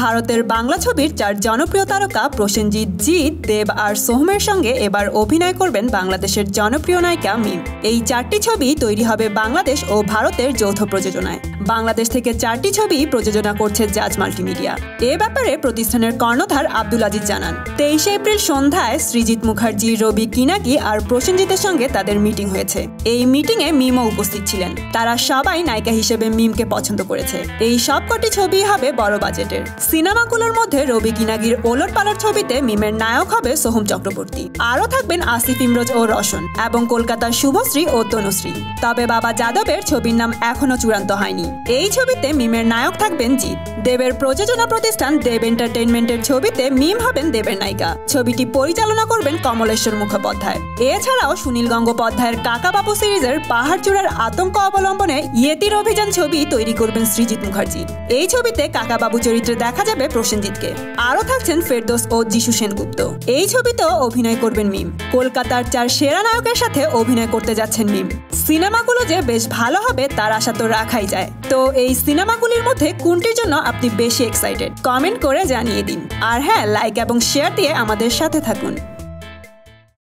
ভারতের বাংলা ছবির চার জনপ্রিয় তারকা প্রসেনজিৎ জিৎ, দেব আর সোহমের সঙ্গে এবার অভিনয় করবেন বাংলাদেশের জনপ্রিয় নায়িকা মিম। এই চারটি ছবি তৈরি হবে বাংলাদেশ ও ভারতের যৌথ প্রযোজনায়। বাংলাদেশ থেকে চারটি ছবি প্রযোজনা করছে জাজ মাল্টিমিডিয়া। এ ব্যাপারে প্রতিষ্ঠানের কর্ণধার আব্দুল আজিজ জানান, তেইশে এপ্রিল সন্ধ্যায় সৃজিৎ মুখার্জি, রবি কিনাকি আর প্রসেনজিতের সঙ্গে তাদের মিটিং হয়েছে। এই মিটিংয়ে মিমও উপস্থিত ছিলেন। তারা সবাই নায়িকা হিসেবে মিমকে পছন্দ করেছে। এই সবকটি ছবি হবে বড় বাজেটের। সিনেমাগুলোর মধ্যে রবি কিনাগির ওলট পালট ছবিতে মিমের নায়ক হবে সোহম চক্রবর্তী। আরও থাকবেন আসিফ ইমরোজ ও রশন এবং কলকাতার শুভশ্রী ও তনুশ্রী। তবে বাবা যাদবের ছবির নাম এখনও চূড়ান্ত হয়নি। এই ছবিতে মিমের নায়ক থাকবেন জিৎ। দেবের প্রযোজনা প্রতিষ্ঠান দেব এন্টারটেইনমেন্টের ছবিতে মিম হবেন দেবের নায়িকা। ছবিটি পরিচালনা করবেন কমলেশ্বর মুখোপাধ্যায়। এছাড়াও সুনীল গঙ্গোপাধ্যায়ের কাকাবাবু সিরিজের পাহাড়চূড়ার আতঙ্ক অবলম্বনে ইয়েতির অভিযান ছবি তৈরি করবেন সৃজিৎ মুখার্জি। এই ছবিতে কাকাবাবু চরিত্রে দেখা যাবে প্রসেনজিৎকে। আরও থাকছেন ফেরদোস ও যিশু সেনগুপ্ত। এই ছবিতেও অভিনয় করবেন মিম। কলকাতার চার সেরা নায়কের সাথে অভিনয় করতে যাচ্ছেন মিম। সিনেমাগুলো যে বেশ ভালো হবে, তার আশা তো রাখাই যায়। তো এই সিনেমাগুলির মধ্যে কোনটির জন্য আপনি বেশি এক্সাইটেড কমেন্ট করে জানিয়ে দিন। আর হ্যাঁ লাইক এবং শেয়ার দিয়ে আমাদের সাথে থাকুন।